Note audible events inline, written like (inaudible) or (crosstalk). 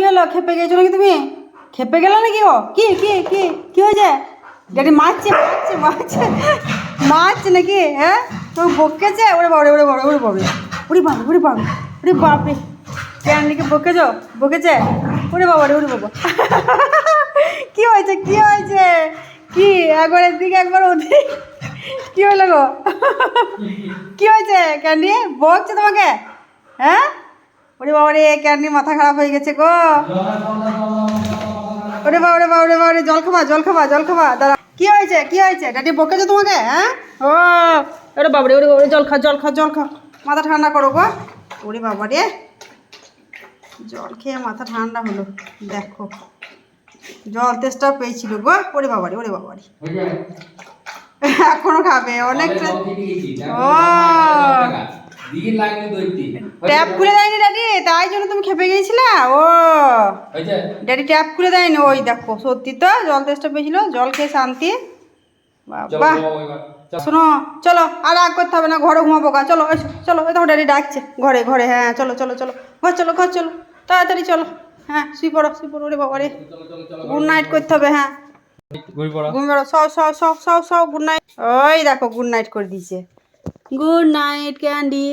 কি হলো? খেপে গেছো নাকি তুমি? খেপে গেলে নাকি ও কি কি কি কি হয়েছে? ড্যাডি মারছে মারছে মারছে মারছে নাকি? হ্যাঁ? তোমার বকেছে? ওরে বাবরে ওরে বাবরে ওরে বাবরে ওরে বাবা ওরে বাবা, ওরে বাপরে নাকি বকেছো? বকেছে? ওরে বাবা ওরে বাবা। (laughs) কি হয়েছে কি হয়েছে? কি? একবার এদিকে, একবার ওদিকে। কি হলো গো? (laughs) কি হয়েছে ক্যান্ডি বকছে তোমাকে? হ্যাঁ? ওরে বাবা রে ক্যান্ডি মাথা খারাপ হয়ে গেছে গো? ওরে বাবা রে বাবা রে বাবা রে জল খাবা জল খাবা জল খাবা দাদা কি হয়েছে কি হয়েছে? ডাটি বকেছে তোমাকে হ্যাঁ? ও ওরে বাবা রে ওরে বাবা জল খা জল খা জল খা। মাথা ঠান্ডা করো গো। ওরে বাবা রে জল খেয়ে মাথা ঠান্ডা হলো। দেখো জল তেষ্টা পেয়েছিল গো। ওরে বাবা রে ওরে বাবা রে। এখনও খাবে অনেকটা ও ট্যাপ খুলে দেয়নি ডাডি তাই জন্য তুমি খেপে গিয়েছিলে? ও। ড্যাডি ট্যাপ খুলে দেয়নি। ওই দেখো সত্যি তো জল তেষ্টা পেয়েছিল জল খেয়ে শান্তি। বাবা। শোনো চলো আর রাগ করতে হবে না ঘরে ঘুমাবো গা। চলো চলো এই তোমার ড্যাডি ডাকছে। ঘরে ঘরে হ্যাঁ চলো চলো চলো। ঘর চলো ঘর চলো। তাড়াতাড়ি চলো। হ্যাঁ শুই পড়ো শুই পড়ো রে বাবা রে। গুড নাইট করতে হবে হ্যাঁ। পড়ো। সব সব সব সব সব গুড নাইট ওই দেখো গুড নাইট করে দিয়েছে। Good night candy